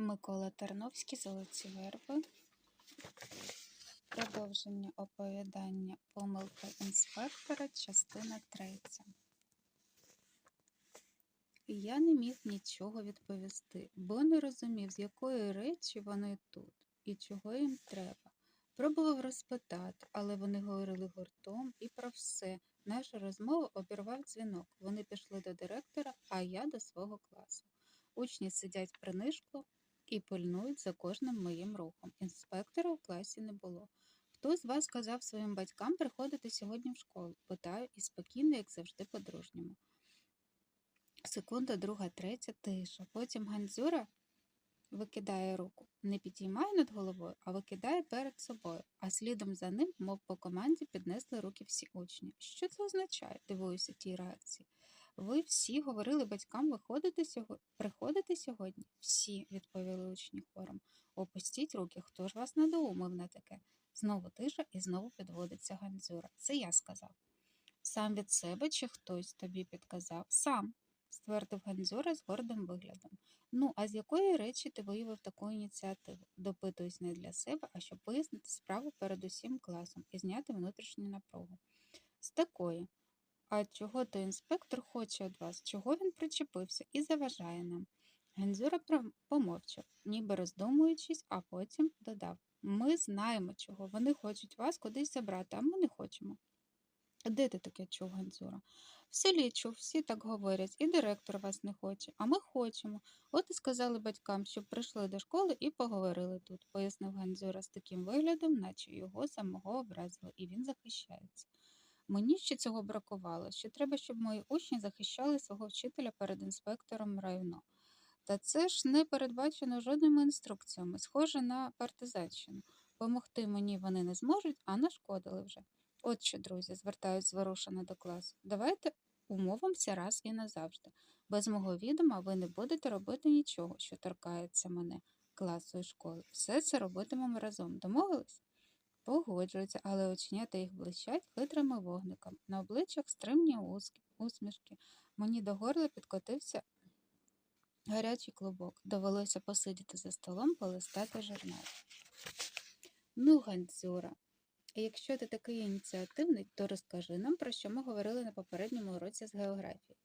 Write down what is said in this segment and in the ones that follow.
Микола Тарновський Золоті верби. Продовження оповідання Помилка інспектора, частина третя. Я не міг нічого відповісти, бо не розумів, з якої речі вони тут і чого їм треба. Пробував розпитати, але вони говорили гуртом і про все. Нашу розмову обірвав дзвінок. Вони пішли до директора, а я до свого класу. Учні сидять принишку і пильнують за кожним моїм рухом. Інспектора у класі не було. Хто з вас сказав своїм батькам приходити сьогодні в школу? Питаю і спокійно, як завжди, по-дружньому. Секунда, друга, третя, тиша. Потім Гандзюра викидає руку, не підіймає над головою, а викидає перед собою, а слідом за ним, мов по команді, піднесли руки всі учні. Що це означає? дивуюся тій реакції. Ви всі говорили батькам виходити сьогодні, приходити сьогодні? Всі, відповіли учні хором. Опустіть руки, хто ж вас надоумив на таке? Знову тиша і знову підводиться Гандзюра. Це я сказав. Сам від себе чи хтось тобі підказав? Сам, ствердив Гандзюра з гордим виглядом. Ну, а з якої речі ти виявив таку ініціативу? Допитуюсь не для себе, а щоб вияснити справу перед усім класом і зняти внутрішню напругу. З такої. А чого то інспектор хоче від вас? Чого він причепився і заважає нам? Гензюра помовчав, ніби роздумуючись, а потім додав Ми знаємо, чого. Вони хочуть вас кудись забрати, а ми не хочемо. Де ти таке чув, Гензюра? В селі чув, всі так говорять, і директор вас не хоче, а ми хочемо. От і сказали батькам, щоб прийшли до школи і поговорили тут, пояснив Гензюра з таким виглядом, наче його самого образили, і він захищається. Мені ще цього бракувало, що треба, щоб мої учні захищали свого вчителя перед інспектором району. Та це ж не передбачено жодними інструкціями, схоже на партизанщину. Помогти мені вони не зможуть, а нашкодили вже. От що, друзі, звертаюсь зворушено до класу. Давайте умовимося раз і назавжди. Без мого відома ви не будете робити нічого, що торкається мене, класу і школи. Все це робитимемо разом. Домовились? Погоджуються, але оченята їх блищать хитрими вогниками. На обличчях стримні усмішки. Мені до горла підкотився гарячий клубок. Довелося посидіти за столом, полистати журнал. Ну, Гандзюра, якщо ти такий ініціативний, то розкажи нам, про що ми говорили на попередньому уроці з географії.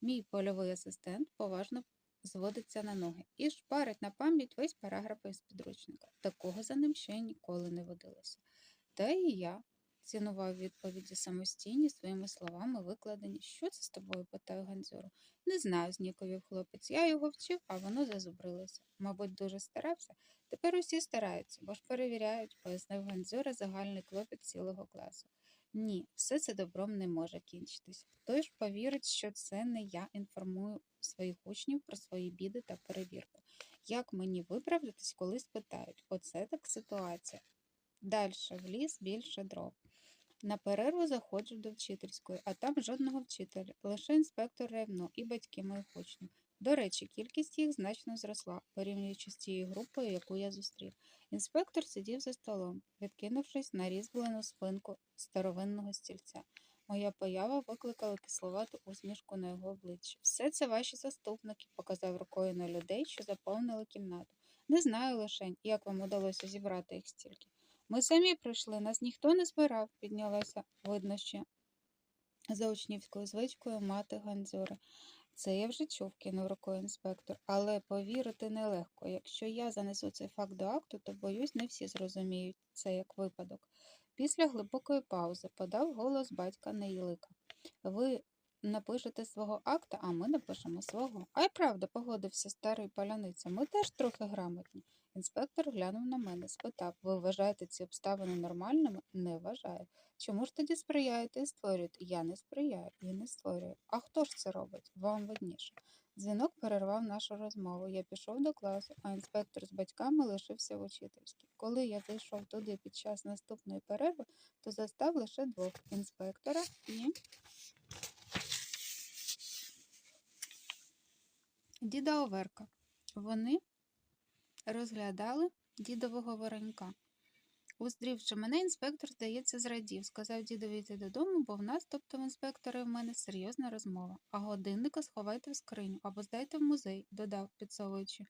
Мій польовий асистент поважно зводиться на ноги і шпарить на пам'ять весь параграф із підручника. Такого за ним ще ніколи не водилося. Та і я цінував відповіді самостійні своїми словами викладені. Що це з тобою? питаю Ганзюру. Не знаю, зніковів хлопець. Я його вчив, а воно зазубрилося. Мабуть, дуже старався. Тепер усі стараються, бо ж перевіряють, пояснив Ганзюра загальний клопіт цілого класу. Ні, все це добром не може кінчитись. Хто ж повірить, що це не я інформую своїх учнів про свої біди та перевірку. Як мені виправдатись, коли спитають? Оце так ситуація. Дальше в ліс більше дров. На перерву заходжу до вчительської, а там жодного вчителя, лише інспектор ревно і батьки моїх учнів. До речі, кількість їх значно зросла, порівнюючи з тією групою, яку я зустрів. Інспектор сидів за столом, відкинувшись на різьблену спинку старовинного стільця. Моя поява викликала кисловату усмішку на його обличчі. Все це ваші заступники, показав рукою на людей, що заповнили кімнату. Не знаю лише, як вам удалося зібрати їх стільки. Ми самі прийшли, нас ніхто не збирав, піднялася, видно ще за учнівською звичкою мати Гандзюри. Це я вже чув, кинув рукою інспектор, але повірити нелегко. Якщо я занесу цей факт до акту, то боюсь, не всі зрозуміють це як випадок. Після глибокої паузи подав голос батька Нейлика. Ви напишете свого акта, а ми напишемо свого. А й правда, погодився старий паляниця. Ми теж трохи грамотні. Інспектор глянув на мене, спитав ви вважаєте ці обставини нормальними? Не вважаю. Чому ж тоді сприяєте і створюєте? Я не сприяю і не створюю. А хто ж це робить? Вам видніше. Дзвінок перервав нашу розмову. Я пішов до класу, а інспектор з батьками лишився в учительській. Коли я зайшов туди під час наступної перерви, то застав лише двох інспектора і діда Оверка. Вони розглядали дідового воронька. Уздрівши мене, інспектор, здається, зрадів, сказав дідові йти додому, бо в нас, тобто в інспектора в мене серйозна розмова. А годинника сховайте в скриню або здайте в музей, додав, підсовуючи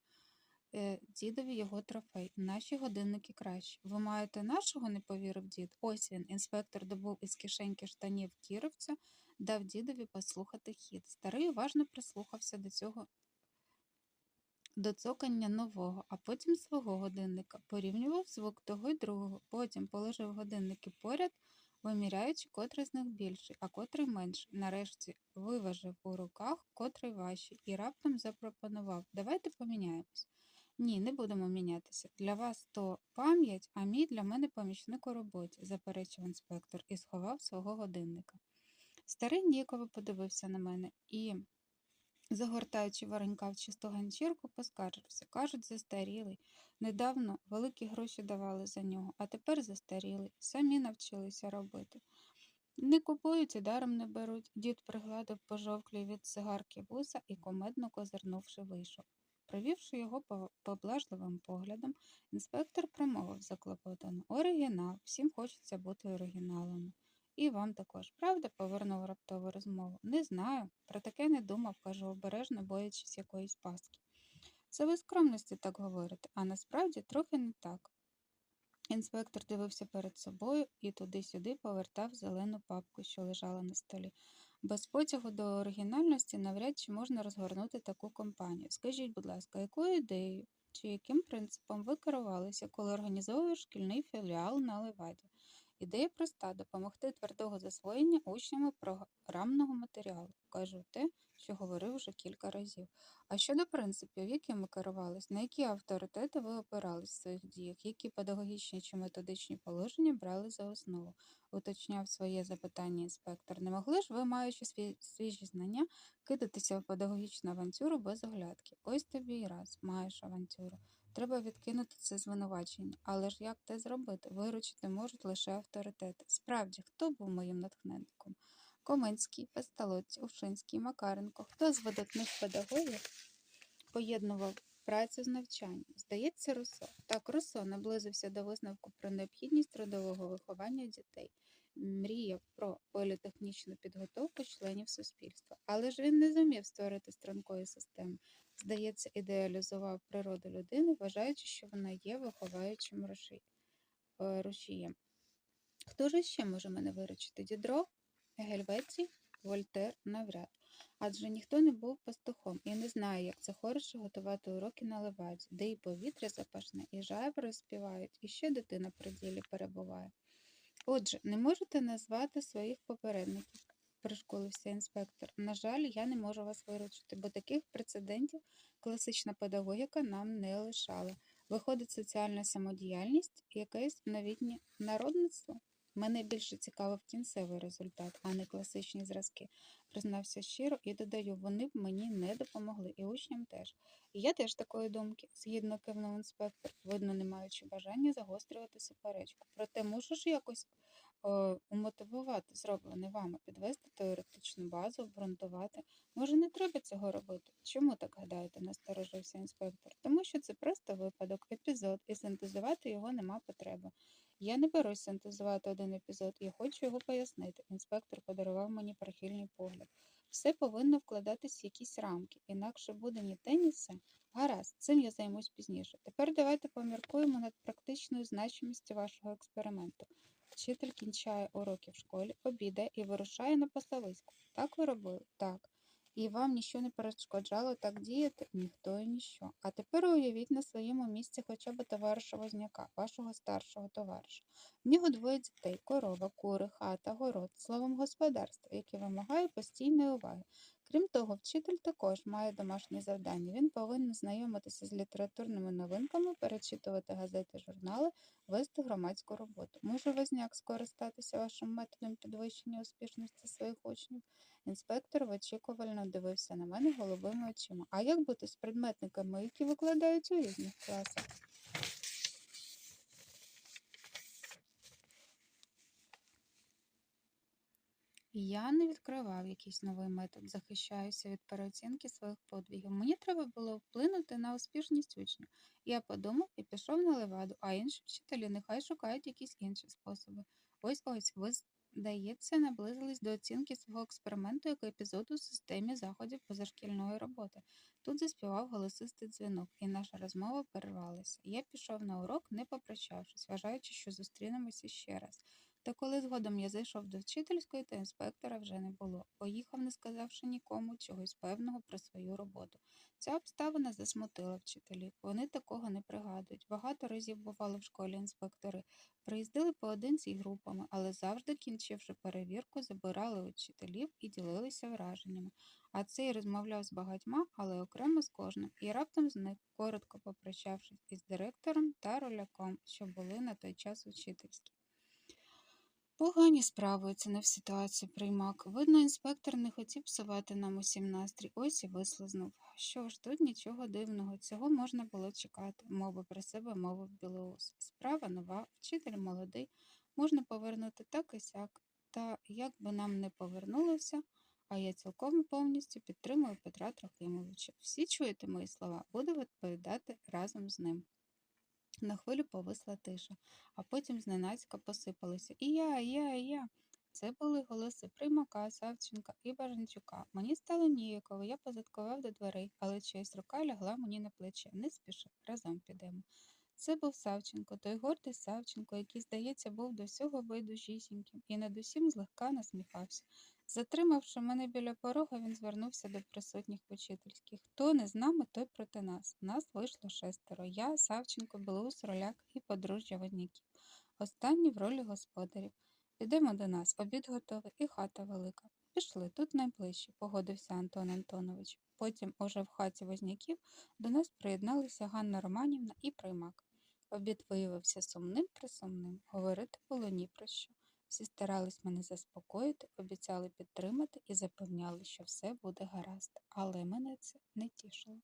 е, дідові його трофей. Наші годинники кращі. Ви маєте нашого, не повірив дід. Ось він. Інспектор добув із кишеньки штанів кіровця, дав дідові послухати хід. Старий уважно прислухався до цього до цокання нового, а потім свого годинника, порівнював звук того й другого, потім положив годинники поряд, виміряючи, котрий з них більший, а котрий менший. Нарешті виважив у руках, котрий важчий, і раптом запропонував Давайте поміняємось. Ні, не будемо мінятися. Для вас то пам'ять, а мій для мене помічник у роботі, заперечив інспектор і сховав свого годинника. Старий ніяково подивився на мене і, загортаючи варенька в чисту ганчірку, поскаржився. Кажуть, застарілий. Недавно великі гроші давали за нього, а тепер застарілий. Самі навчилися робити. Не купують і даром не беруть. Дід пригладив пожовклі від цигарки вуса і комедно козирнувши вийшов. Провівши його поблажливим поглядом, інспектор промовив заклопотано. Оригінал, всім хочеться бути оригіналами. І вам також, правда? повернув раптову розмову. Не знаю. Про таке не думав, кажу, обережно боячись якоїсь пастки. Це ви скромності так говорите, а насправді трохи не так. Інспектор дивився перед собою і туди-сюди повертав зелену папку, що лежала на столі. Без потягу до оригінальності навряд чи можна розгорнути таку компанію. Скажіть, будь ласка, якою ідеєю чи яким принципом ви керувалися, коли організовували шкільний філіал на Леваді? Ідея проста допомогти твердого засвоєння учнями програмного матеріалу. Кажу те, що говорив вже кілька разів. А щодо принципів, якими керувались, на які авторитети ви опирались в своїх діях, які педагогічні чи методичні положення брали за основу? уточняв своє запитання інспектор. Не могли ж ви, маючи свіжі знання, кидатися в педагогічну авантюру без оглядки? Ось тобі й раз, маєш авантюру. Треба відкинути це звинувачення. Але ж як те зробити? Виручити можуть лише авторитети. Справді, хто був моїм натхненником? Коменський, Песталоць, Ушинський, Макаренко. Хто з видатних педагогів поєднував працю з навчанням? Здається, Руссо. Так, Руссо наблизився до висновку про необхідність трудового виховання дітей. Мріяв про політехнічну підготовку членів суспільства, але ж він не зумів створити стрункої системи. Здається, ідеалізував природу людини, вважаючи, що вона є виховаючим е, рушієм. Хто ж ще може мене виручити? Дідро, Гельвецій, Вольтер навряд. Адже ніхто не був пастухом і не знає, як це хороше готувати уроки на леваді, де і повітря запашне, і жайвори співають, і ще дитина при ділі перебуває. Отже, не можете назвати своїх попередників, пришколився інспектор. На жаль, я не можу вас виручити, бо таких прецедентів класична педагогіка нам не лишала. Виходить соціальна самодіяльність, якесь новітнє народництво. Мене більше цікавив кінцевий результат, а не класичні зразки. Признався щиро і додаю, вони б мені не допомогли, і учням теж. І я теж такої думки, згідно кивнув інспектор, видно, не маючи бажання загострювати суперечку. Проте мушу ж якось умотивувати зроблене вами, підвести теоретичну базу, обґрунтувати. Може, не треба цього робити? Чому так гадаєте? насторожився інспектор. Тому що це просто випадок, епізод, і синтезувати його нема потреби. Я не берусь синтезувати один епізод, я хочу його пояснити. Інспектор подарував мені прихильний погляд. Все повинно вкладатись в якісь рамки, інакше буде ні те. Гаразд, цим я займусь пізніше. Тепер давайте поміркуємо над практичною значимістю вашого експерименту. Вчитель кінчає уроки в школі, обідає і вирушає на пасовисько. Так ви робили? Так. І вам ніщо не перешкоджало так діяти? Ніхто і ніщо. А тепер уявіть на своєму місці хоча б товариша Возняка, вашого старшого товариша. В нього двоє дітей, корова, кури, хата, город, словом господарство, яке вимагає постійної уваги. Крім того, вчитель також має домашнє завдання. Він повинен знайомитися з літературними новинками, перечитувати газети, журнали, вести громадську роботу. Може Возняк скористатися вашим методом підвищення успішності своїх учнів? Інспектор вичікувально дивився на мене голубими очима. А як бути з предметниками, які викладають у різних класах? Я не відкривав якийсь новий метод, захищаюся від переоцінки своїх подвигів. Мені треба було вплинути на успішність учнів. Я подумав і пішов на леваду, а інші вчителі нехай шукають якісь інші способи. Ось ось ви з- Дається, наблизились до оцінки свого експерименту як епізоду у системі заходів позашкільної роботи. Тут заспівав голосистий дзвінок, і наша розмова перервалася. Я пішов на урок, не попрощавшись, вважаючи, що зустрінемося ще раз. Та коли згодом я зайшов до вчительської, то інспектора вже не було. Поїхав, не сказавши нікому чогось певного про свою роботу. Ця обставина засмутила вчителів. Вони такого не пригадують. Багато разів бували в школі інспектори. Приїздили поодинці й групами, але завжди, кінчивши перевірку, забирали у вчителів і ділилися враженнями. А цей розмовляв з багатьма, але окремо з кожним, і раптом зник, коротко попрощавшись із директором та роляком, що були на той час учительські. Погані справуються не в ситуації приймак. Видно, інспектор не хотів псувати нам усім настрій, ось і вислизнув. Що ж, тут нічого дивного, цього можна було чекати, мовив про себе мовив Білоус. Справа нова, вчитель молодий, можна повернути так і сяк. Та як би нам не повернулося, а я цілком повністю підтримую Петра Трохимовича. Всі чуєте мої слова, буду відповідати разом з ним. На хвилю повисла тиша, а потім зненацька посипалися. І я, і я, і я. Це були голоси Примака, Савченка і Бажанчука. Мені стало ніяково, я позадкував до дверей, але чиясь рука лягла мені на плече. Не спіши, разом підемо. Це був Савченко, той гордий Савченко, який, здається, був до всього байдужісіньким і над усім злегка насміхався. Затримавши мене біля порога, він звернувся до присутніх учительських. Хто не з нами, той проти нас. Нас вийшло шестеро. Я, Савченко, Білоус, Роляк і подружжя водняків. Останні в ролі господарів. Підемо до нас, обід готовий і хата велика. Пішли, тут найближче, погодився Антон Антонович. Потім, уже в хаті возняків, до нас приєдналися Ганна Романівна і Приймак. Обід виявився сумним присумним. Говорити було ні про що. Всі старались мене заспокоїти, обіцяли підтримати і запевняли, що все буде гаразд, але мене це не тішило.